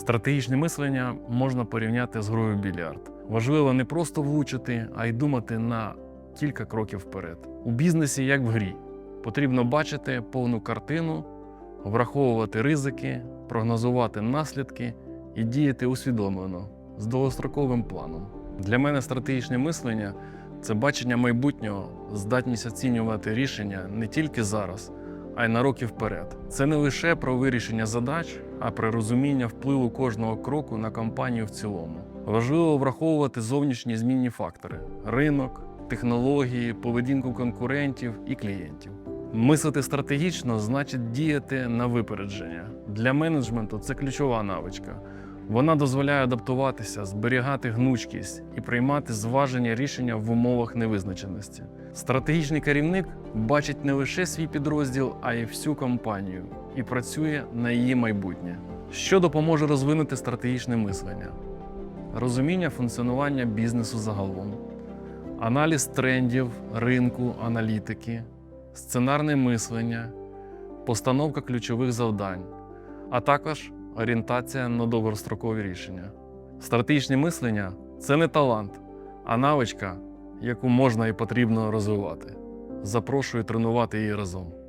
Стратегічне мислення можна порівняти з грою в більярд. Важливо не просто влучити, а й думати на кілька кроків вперед. У бізнесі, як в грі, потрібно бачити повну картину, враховувати ризики, прогнозувати наслідки і діяти усвідомлено з довгостроковим планом. Для мене стратегічне мислення це бачення майбутнього, здатність оцінювати рішення не тільки зараз, а й на роки вперед. Це не лише про вирішення задач, а при розуміння впливу кожного кроку на компанію в цілому. Важливо враховувати зовнішні змінні фактори: ринок, технології, поведінку конкурентів і клієнтів. Мислити стратегічно значить діяти на випередження. Для менеджменту це ключова навичка. Вона дозволяє адаптуватися, зберігати гнучкість і приймати зважені рішення в умовах невизначеності. Стратегічний керівник бачить не лише свій підрозділ, а й всю компанію і працює на її майбутнє, що допоможе розвинути стратегічне мислення, розуміння функціонування бізнесу загалом, аналіз трендів, ринку, аналітики, сценарне мислення, постановка ключових завдань, а також орієнтація на довгострокові рішення. Стратегічне мислення це не талант, а навичка, яку можна і потрібно розвивати. Запрошую тренувати її разом.